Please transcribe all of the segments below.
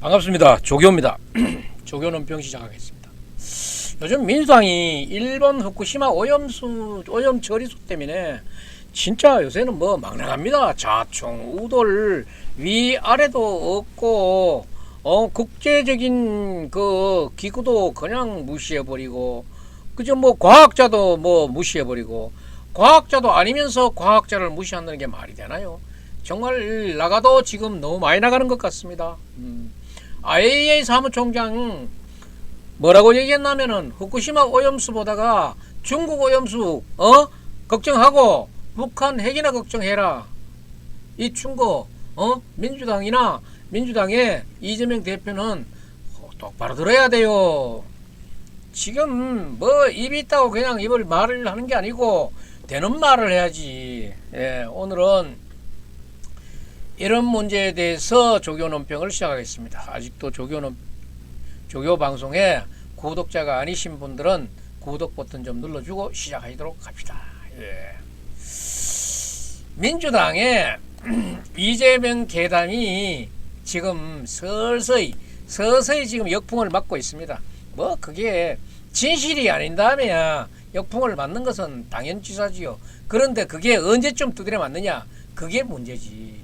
반갑습니다. 조교입니다. 조교는 병 시작하겠습니다. 요즘 민주당이 일본 후쿠시마 오염수 오염 처리수 때문에 진짜 요새는 뭐 막나갑니다. 자충 우돌 위 아래도 없고 어 국제적인 그 기구도 그냥 무시해 버리고 그저 뭐 과학자도 뭐 무시해 버리고 과학자도 아니면서 과학자를 무시한다는 게 말이 되나요? 정말 나가도 지금 너무 많이 나가는 것 같습니다. 음. IAEA 사무총장 뭐라고 얘기했냐면은 후쿠시마 오염수 보다가 중국 오염수 어 걱정하고 북한 핵이나 걱정해라. 이 충고 어 민주당이나 민주당의 이재명 대표는 똑바로 들어야 돼요. 지금 뭐 입이 있다고 그냥 입을 말을 하는 게 아니고 되는 말을 해야지. 예, 오늘은 이런 문제에 대해서 조교 논평을 시작하겠습니다. 아직도 조교 논 조교 방송에 구독자가 아니신 분들은 구독 버튼 좀 눌러주고 시작하도록 합시다. 예. 민주당의 이재명 계단이 지금 서서히 서서히 지금 역풍을 맞고 있습니다. 뭐 그게 진실이 아닌 다음에야 역풍을 맞는 것은 당연지사지요. 그런데 그게 언제쯤 두드려 맞느냐? 그게 문제지.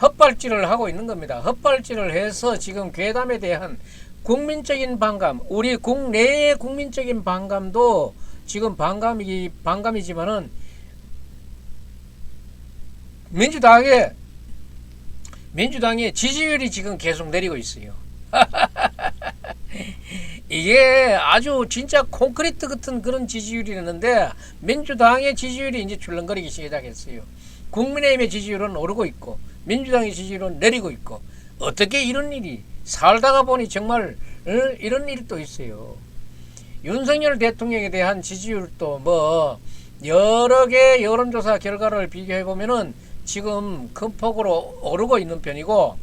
헛발질을 하고 있는 겁니다. 헛발질을 해서 지금 괴담에 대한 국민적인 반감, 우리 국내의 국민적인 반감도 지금 반감이 반감이지만은 민주당의 민주당의 지지율이 지금 계속 내리고 있어요. 이게 아주 진짜 콘크리트 같은 그런 지지율이었는데 민주당의 지지율이 이제 출렁거리기 시작했어요. 국민의힘의 지지율은 오르고 있고 민주당의 지지율은 내리고 있고 어떻게 이런 일이 살다가 보니 정말 어, 이런 일이 또 있어요. 윤석열 대통령에 대한 지지율도 뭐 여러 개 여론조사 결과를 비교해 보면은 지금 큰 폭으로 오르고 있는 편이고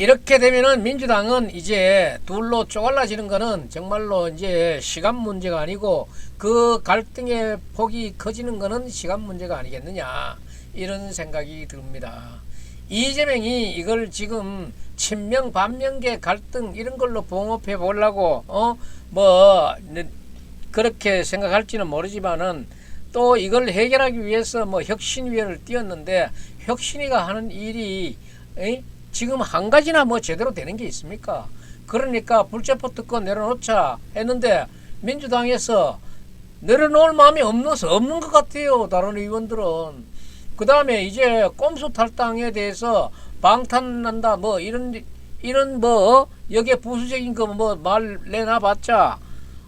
이렇게 되면은 민주당은 이제 둘로 쪼갈라지는 거는 정말로 이제 시간 문제가 아니고 그 갈등의 폭이 커지는 거는 시간 문제가 아니겠느냐 이런 생각이 듭니다. 이재명이 이걸 지금 친명 반명계 갈등 이런 걸로 봉합해 보려고 어 뭐 그렇게 생각할지는 모르지만은 또 이걸 해결하기 위해서 뭐 혁신위원회를 띄웠는데 혁신위가 하는 일이 에이? 지금 한 가지나 뭐 제대로 되는 게 있습니까? 그러니까 불체포 특권 내려놓자 했는데 민주당에서 내려놓을 마음이 없는, 없는 것 같아요. 다른 의원들은. 그 다음에 이제 꼼수 탈당에 대해서 방탄난다 뭐 이런 이런 뭐 여기에 부수적인 거 뭐 말 내놔봤자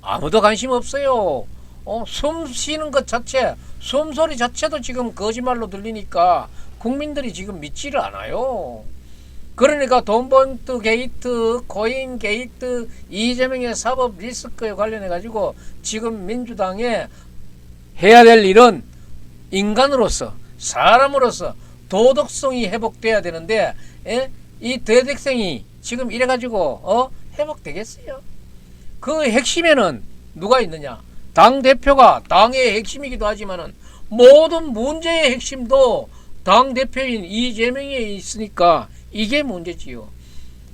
아무도 관심 없어요. 어, 숨 쉬는 것 자체, 숨소리 자체도 지금 거짓말로 들리니까 국민들이 지금 믿지를 않아요. 그러니까 돈번트 게이트, 코인 게이트, 이재명의 사법 리스크에 관련해 가지고 지금 민주당에 해야 될 일은 인간으로서 사람으로서 도덕성이 회복돼야 되는데 에? 이 도덕성이 지금 이래 가지고 어 회복되겠어요? 그 핵심에는 누가 있느냐? 당 대표가 당의 핵심이기도 하지만은 모든 문제의 핵심도 당 대표인 이재명에 있으니까 이게 문제지요.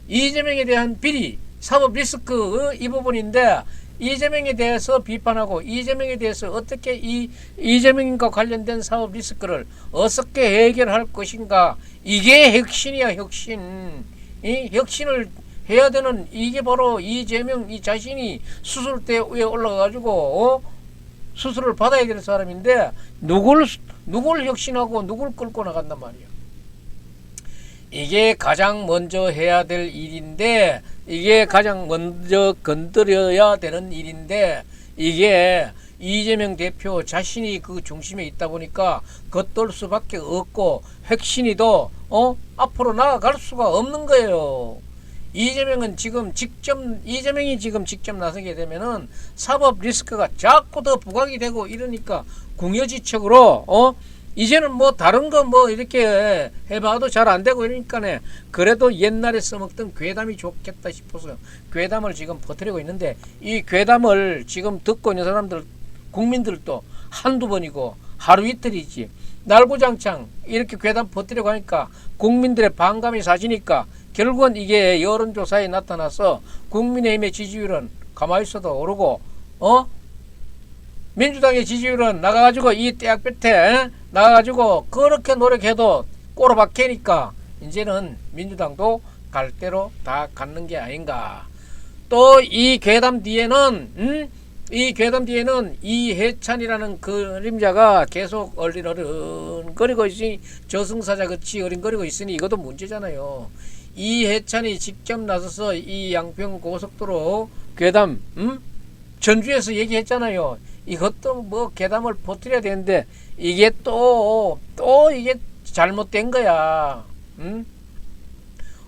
이재명에 대한 비리, 사법 리스크 이 부분인데 이재명에 대해서 비판하고 이재명에 대해서 어떻게 이 이재명과 관련된 사법 리스크를 어떻게 해결할 것인가 이게 혁신이야 혁신. 이 혁신을 해야 되는 이게 바로 이재명 이 자신이 수술대 위에 올라가가지고 어? 수술을 받아야 될 사람인데 누굴 누굴 혁신하고 누굴 끌고 나간단 말이야. 이게 가장 먼저 해야 될 일인데 이게 가장 먼저 건드려야 되는 일인데 이게 이재명 대표 자신이 그 중심에 있다 보니까 겉돌 수밖에 없고 핵심이도 어 앞으로 나아갈 수가 없는 거예요. 이재명은 지금 직접 이재명이 지금 직접 나서게 되면은 사법 리스크가 자꾸 더 부각이 되고 이러니까 궁여지책으로 어 이제는 뭐 다른 거 뭐 이렇게 해봐도 잘 안 되고 이러니까네 그래도 옛날에 써먹던 괴담이 좋겠다 싶어서 괴담을 지금 퍼뜨리고 있는데 이 괴담을 지금 듣고 있는 사람들 국민들도 한두 번이고 하루 이틀이지. 날고장창 이렇게 괴담 퍼뜨려고 하니까 국민들의 반감이 사지니까 결국은 이게 여론조사에 나타나서 국민의힘의 지지율은 가만히 있어도 오르고 어 민주당의 지지율은 나가가지고 이 대학볕에 나가가지고 그렇게 노력해도 꼬라박히니까 이제는 민주당도 갈 대로 다 갖는 게 아닌가. 또 이 괴담 뒤에는 음? 이 괴담 뒤에는 이해찬이라는 그림자가 계속 얼린어른거리고 있으니 저승사자 같이 어린거리고 있으니 이것도 문제잖아요. 이해찬이 직접 나서서 이 양평 고속도로 괴담 음? 전주에서 얘기했잖아요. 이것도 뭐 괴담을 퍼뜨려야 되는데 이게 또또 이게 잘못된 거야. 음?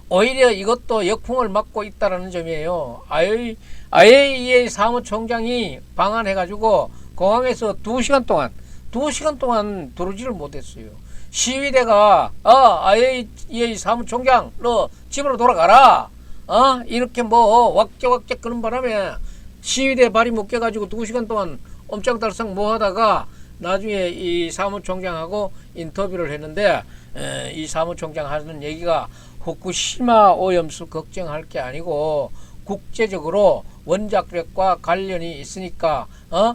오히려 이것도 역풍을 맞고 있다라는 점이에요. 아예 IAEA 사무총장이 방한해가지고 공항에서 두 시간 동안 두 시간 동안 들어오지를 못했어요. 시위대가 어 IAEA 사무총장 너 집으로 돌아가라. 어 이렇게 뭐 왁짝왁짝 그런 바람에 시위대 발이 묶여가지고 두 시간 동안 엄청달싹 뭐 하다가 나중에 이 사무총장하고 인터뷰를 했는데 에, 이 사무총장 하는 얘기가 후쿠시마 오염수 걱정할 게 아니고 국제적으로 원자력과 관련이 있으니까 어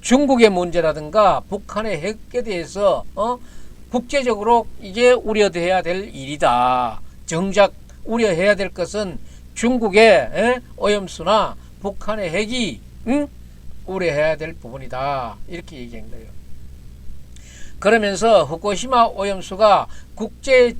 중국의 문제라든가 북한의 핵에 대해서 어 국제적으로 이게 우려돼야 될 일이다. 정작 우려해야 될 것은 중국의 에? 오염수나 북한의 핵이 응? 우려해야 될 부분이다. 이렇게 얘기한 거예요. 그러면서 후쿠시마 오염수가 국제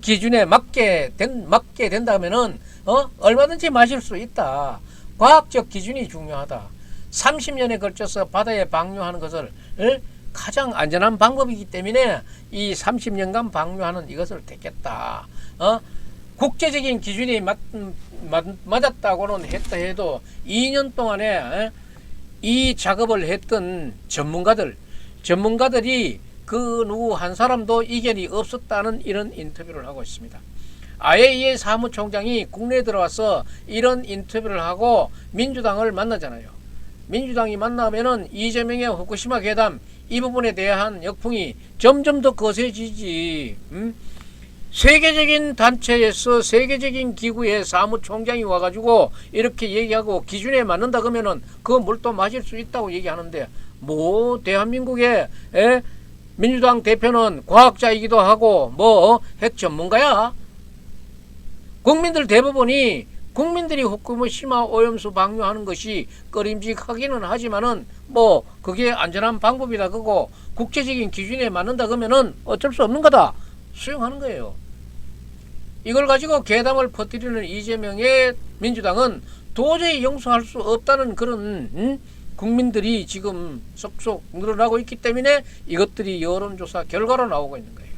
기준에 맞게 된 맞게 된다면은 어 얼마든지 마실 수 있다. 과학적 기준이 중요하다. 30년에 걸쳐서 바다에 방류하는 것을 에? 가장 안전한 방법이기 때문에 이 30년간 방류하는 이것을 택했다. 어? 국제적인 기준이 맞, 맞, 맞았다고는 했다 해도 2년 동안에 에? 이 작업을 했던 전문가들, 전문가들이 그 누구 한 사람도 이견이 없었다는 이런 인터뷰를 하고 있습니다. IAEA 사무총장이 국내에 들어와서 이런 인터뷰를 하고 민주당을 만나잖아요. 민주당이 만나면은 이재명의 후쿠시마 괴담 이 부분에 대한 역풍이 점점 더 거세지지. 음? 세계적인 단체에서 세계적인 기구의 사무총장이 와가지고 이렇게 얘기하고 기준에 맞는다 그러면은 그 물도 마실 수 있다고 얘기하는데 뭐 대한민국의 에? 민주당 대표는 과학자이기도 하고 뭐 핵 전문가야. 국민들 대부분이 국민들이 후쿠시마 오염수 방류하는 것이 꺼림직하기는 하지만은 뭐 그게 안전한 방법이다 그거 국제적인 기준에 맞는다 그러면은 어쩔 수 없는 거다 수용하는 거예요. 이걸 가지고 괴담을 퍼뜨리는 이재명의 민주당은 도저히 용서할 수 없다는 그런 음? 국민들이 지금 쏙쏙 늘어나고 있기 때문에 이것들이 여론조사 결과로 나오고 있는 거예요.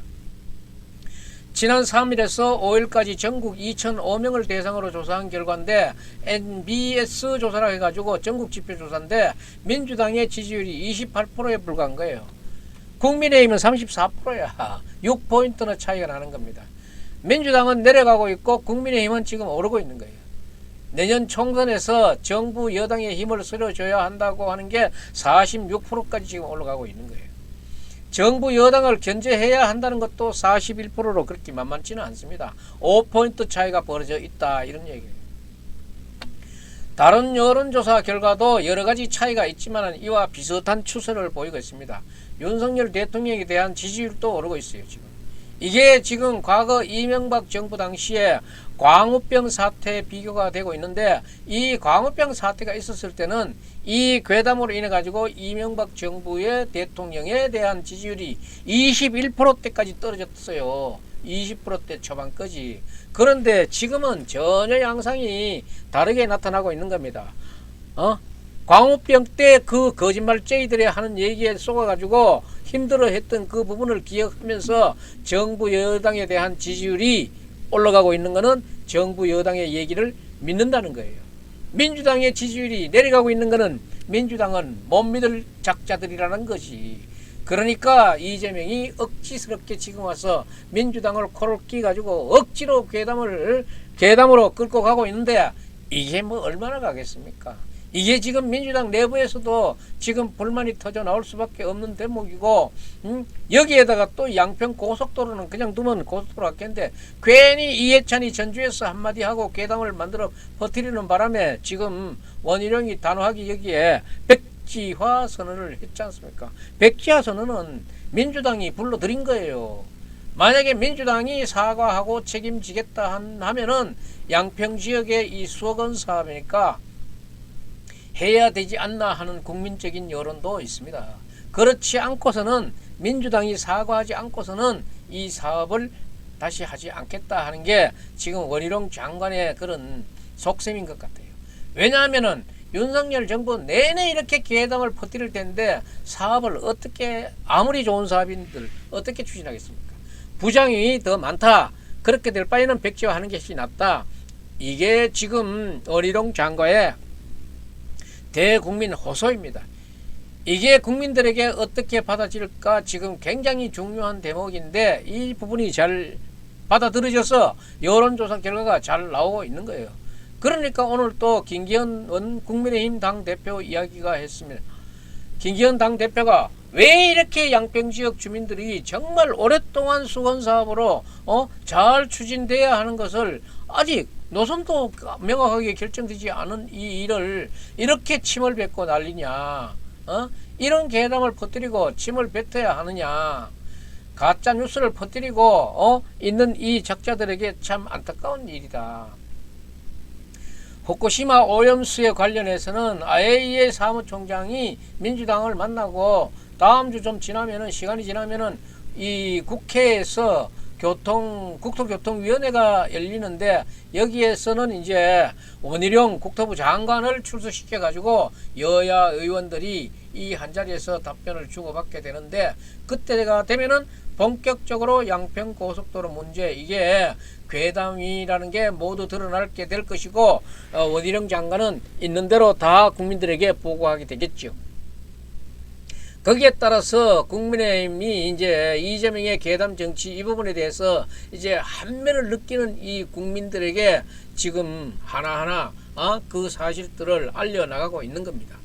지난 3일에서 5일까지 전국 2,005명을 대상으로 조사한 결과인데 NBS 조사라 해가지고 전국 지표 조사인데 민주당의 지지율이 28%에 불과한 거예요. 국민의힘은 34%야. 6포인트나 차이가 나는 겁니다. 민주당은 내려가고 있고 국민의힘은 지금 오르고 있는 거예요. 내년 총선에서 정부 여당의 힘을 실어줘야 한다고 하는 게 46%까지 지금 올라가고 있는 거예요. 정부 여당을 견제해야 한다는 것도 41%로 그렇게 만만치는 않습니다. 5포인트 차이가 벌어져 있다 이런 얘기예요. 다른 여론조사 결과도 여러 가지 차이가 있지만 이와 비슷한 추세를 보이고 있습니다. 윤석열 대통령에 대한 지지율도 오르고 있어요 지금. 이게 지금 과거 이명박 정부 당시에 광우병 사태에 비교가 되고 있는데 이 광우병 사태가 있었을 때는 이 괴담으로 인해 가지고 이명박 정부의 대통령에 대한 지지율이 21%대까지 떨어졌어요. 20%대 초반까지. 그런데 지금은 전혀 양상이 다르게 나타나고 있는 겁니다. 어? 광우병 때 그 거짓말쟁이들이 하는 얘기에 속아가지고 힘들어 했던 그 부분을 기억하면서 정부 여당에 대한 지지율이 올라가고 있는 것은 정부 여당의 얘기를 믿는다는 거예요. 민주당의 지지율이 내려가고 있는 것은 민주당은 못 믿을 작자들이라는 것이. 그러니까 이재명이 억지스럽게 지금 와서 민주당을 코를 끼 가지고 억지로 괴담을 괴담으로 끌고 가고 있는데 이게 뭐 얼마나 가겠습니까? 이게 지금 민주당 내부에서도 지금 불만이 터져 나올 수밖에 없는 대목이고 음? 여기에다가 또 양평 고속도로는 그냥 두면 고속도로 같겠는데 괜히 이해찬이 전주에서 한마디 하고 괴담을 만들어 퍼뜨리는 바람에 지금 원희룡이 단호하게 여기에 백지화 선언을 했지 않습니까? 백지화 선언은 민주당이 불러들인 거예요. 만약에 민주당이 사과하고 책임지겠다 한- 하면은 양평 지역의 이 수억 원 사업이니까 해야 되지 않나 하는 국민적인 여론도 있습니다. 그렇지 않고서는 민주당이 사과하지 않고서는 이 사업을 다시 하지 않겠다 하는 게 지금 원희룡 장관의 그런 속셈인 것 같아요. 왜냐하면은 윤석열 정부 내내 이렇게 기회담을 퍼뜨릴 텐데 사업을 어떻게 아무리 좋은 사업인들 어떻게 추진하겠습니까? 부장이 더 많다. 그렇게 될 바에는 백지화하는 것이 낫다. 이게 지금 어리롱 장관의 대국민 호소입니다. 이게 국민들에게 어떻게 받아질까 지금 굉장히 중요한 대목인데 이 부분이 잘 받아들여져서 여론조사 결과가 잘 나오고 있는 거예요. 그러니까 오늘 또 김기현 원 국민의힘 당 대표 이야기가 했습니다. 김기현 당 대표가 왜 이렇게 양평 지역 주민들이 정말 오랫동안 수건 사업으로 어, 잘 추진돼야 하는 것을 아직 노선도 명확하게 결정되지 않은 이 일을 이렇게 침을 뱉고 난리냐? 어? 이런 계담을 퍼뜨리고 침을 뱉어야 하느냐? 가짜 뉴스를 퍼뜨리고 어? 있는 이 적자들에게 참 안타까운 일이다. 후쿠시마 오염수에 관련해서는 IAEA 사무총장이 민주당을 만나고 다음 주 좀 지나면은 시간이 지나면은 이 국회에서 교통 국토교통위원회가 열리는데 여기에서는 이제 원희룡 국토부 장관을 출석시켜 가지고 여야 의원들이 이 한 자리에서 답변을 주고받게 되는데 그때가 되면은 본격적으로 양평 고속도로 문제 이게 괴담이라는 게 모두 드러나게 될 것이고 어, 원희룡 장관은 있는 대로 다 국민들에게 보고하게 되겠죠. 거기에 따라서 국민의힘이 이제 이재명의 괴담 정치 이 부분에 대해서 이제 한면을 느끼는 이 국민들에게 지금 하나하나 어, 그 사실들을 알려나가고 있는 겁니다.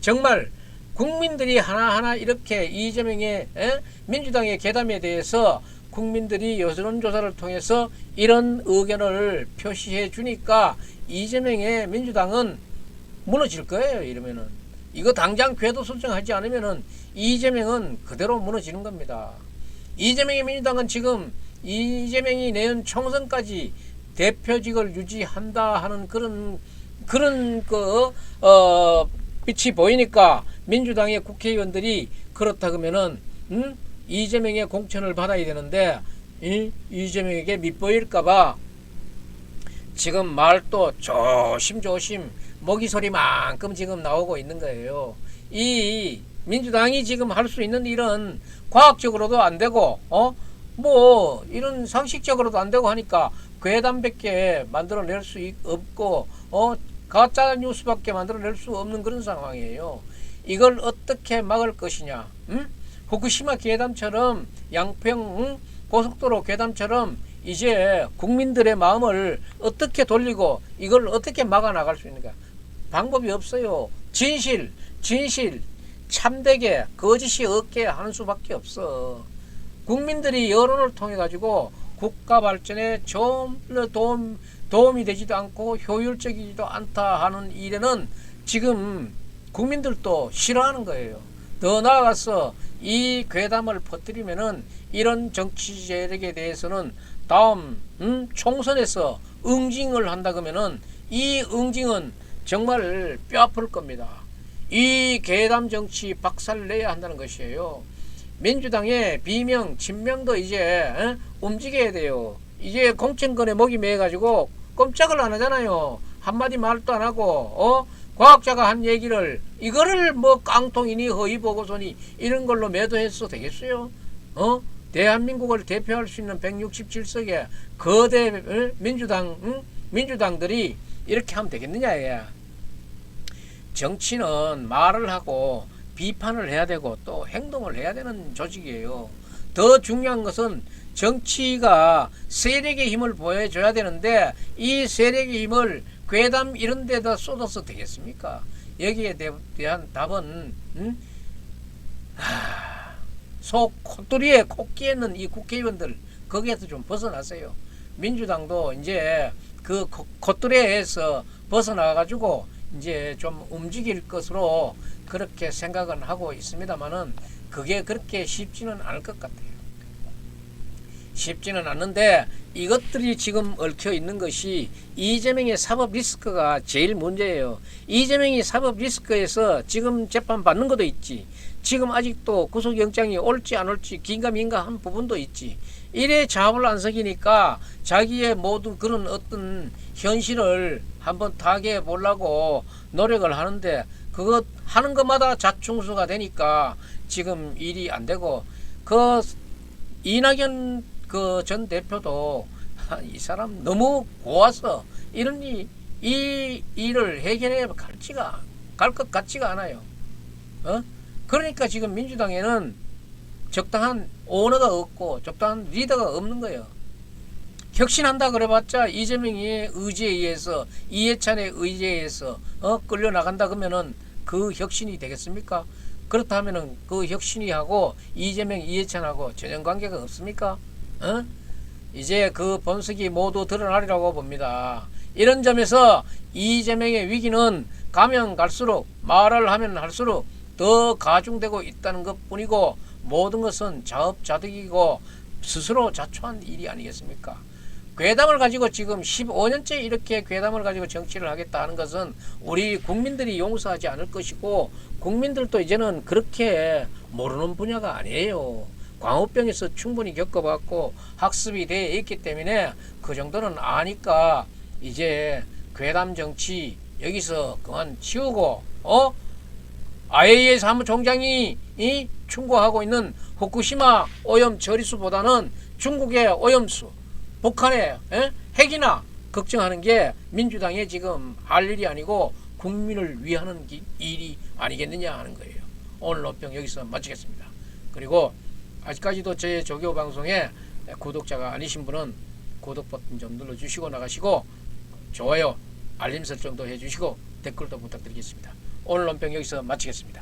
정말 국민들이 하나하나 이렇게 이재명의 에? 민주당의 괴담에 대해서 국민들이 여론조사를 통해서 이런 의견을 표시해 주니까 이재명의 민주당은 무너질 거예요. 이러면은 이거 당장 궤도 설정하지 않으면은 이재명은 그대로 무너지는 겁니다. 이재명의 민주당은 지금 이재명이 내년 총선까지 대표직을 유지한다 하는 그런 그런 그 어 빛이 보이니까 민주당의 국회의원들이 그렇다 그러면은 음? 이재명의 공천을 받아야 되는데 이, 이재명에게 밑보일까봐 지금 말도 조심조심 먹이 소리만큼 지금 나오고 있는 거예요. 이 민주당이 지금 할 수 있는 일은 과학적으로도 안 되고 어 뭐 이런 상식적으로도 안 되고 하니까 괴담밖에 만들어낼 수 있- 없고 어 가짜 뉴스밖에 만들어낼 수 없는 그런 상황이에요. 이걸 어떻게 막을 것이냐? 음? 후쿠시마 괴담처럼 양평 응? 고속도로 괴담처럼 이제 국민들의 마음을 어떻게 돌리고 이걸 어떻게 막아 나갈 수 있는가? 방법이 없어요. 진실, 진실, 참되게 거짓이 없게 하는 수밖에 없어. 국민들이 여론을 통해 가지고 국가 발전에 좀 도움, 도움이 되지도 않고 효율적이지도 않다 하는 일에는 지금 국민들도 싫어하는 거예요. 더 나아가서 이 괴담을 퍼뜨리면은 이런 정치 세력에 대해서는 다음 음, 총선에서 응징을 한다 그러면은 이 응징은 정말 뼈 아플 겁니다. 이 괴담 정치 박살내야 한다는 것이에요. 민주당의 비명, 친명도 이제 어? 움직여야 돼요. 이제 공천권에 목이 매가지고 꼼짝을 안 하잖아요. 한마디 말도 안 하고 어? 과학자가 한 얘기를 이거를 뭐 깡통이니 허위 보고서니 이런 걸로 매도해서 되겠어요? 어? 대한민국을 대표할 수 있는 167석의 거대 어? 민주당 응? 민주당들이 이렇게 하면 되겠느냐 얘. 정치는 말을 하고 비판을 해야 되고 또 행동을 해야 되는 조직이에요. 더 중요한 것은 정치가 세력의 힘을 보여줘야 되는데 이 세력의 힘을 괴담 이런 데다 쏟아서 되겠습니까? 여기에 대, 대한 답은 음? 하, 속 콧뚜리에 코 끼는 이 국회의원들 거기에서 좀 벗어나세요. 민주당도 이제 그 코- 콧뚜리에서 벗어나 가지고 이제 좀 움직일 것으로 그렇게 생각은 하고 있습니다만은 그게 그렇게 쉽지는 않을 것 같아요. 쉽지는 않는데 이것들이 지금 얽혀 있는 것이 이재명의 사법 리스크가 제일 문제예요. 이재명이 사법 리스크에서 지금 재판 받는 것도 있지. 지금 아직도 구속영장이 올지 안 올지 긴가민가한 부분도 있지. 이래 잡을 안 서기니까 자기의 모든 그런 어떤 현실을 한번 타개해 보려고 노력을 하는데 그것 하는 것마다 자충수가 되니까 지금 일이 안 되고 그 이낙연 그 전 대표도 이 사람 너무 고와서 이런 이, 이 일을 해결해 갈지가 갈 것 같지가 않아요. 어? 그러니까 지금 민주당에는 적당한 오너가 없고 적당한 리더가 없는 거예요. 혁신한다 그래봤자 이재명의 의지에 의해서 이해찬의 의지에 의해서 어 끌려 나간다 그러면은 그 혁신이 되겠습니까? 그렇다면은 그 혁신이 하고 이재명 이해찬하고 전혀 관계가 없습니까? 어? 이제 그 본색이 모두 드러나리라고 봅니다. 이런 점에서 이재명의 위기는 가면 갈수록 말을 하면 할수록 더 가중되고 있다는 것 뿐이고 모든 것은 자업자득이고 스스로 자초한 일이 아니겠습니까? 괴담을 가지고 지금 15년째 이렇게 괴담을 가지고 정치를 하겠다 하는 것은 우리 국민들이 용서하지 않을 것이고 국민들도 이제는 그렇게 모르는 분야가 아니에요. 광우병에서 충분히 겪어봤고 학습이 되어 있기 때문에 그 정도는 아니까 이제 괴담 정치 여기서 그만 치우고 어 IAEA 사무총장이 이 충고하고 있는 후쿠시마 오염 처리수보다는 중국의 오염수, 북한의 에? 핵이나 걱정하는 게 민주당의 지금 할 일이 아니고 국민을 위하는 기- 일이 아니겠느냐 하는 거예요. 오늘 논평 여기서 마치겠습니다. 그리고 아직까지도 제 조교 방송에 구독자가 아니신 분은 구독 버튼 좀 눌러주시고 나가시고 좋아요, 알림 설정도 해주시고 댓글도 부탁드리겠습니다. 오늘 논평 여기서 마치겠습니다.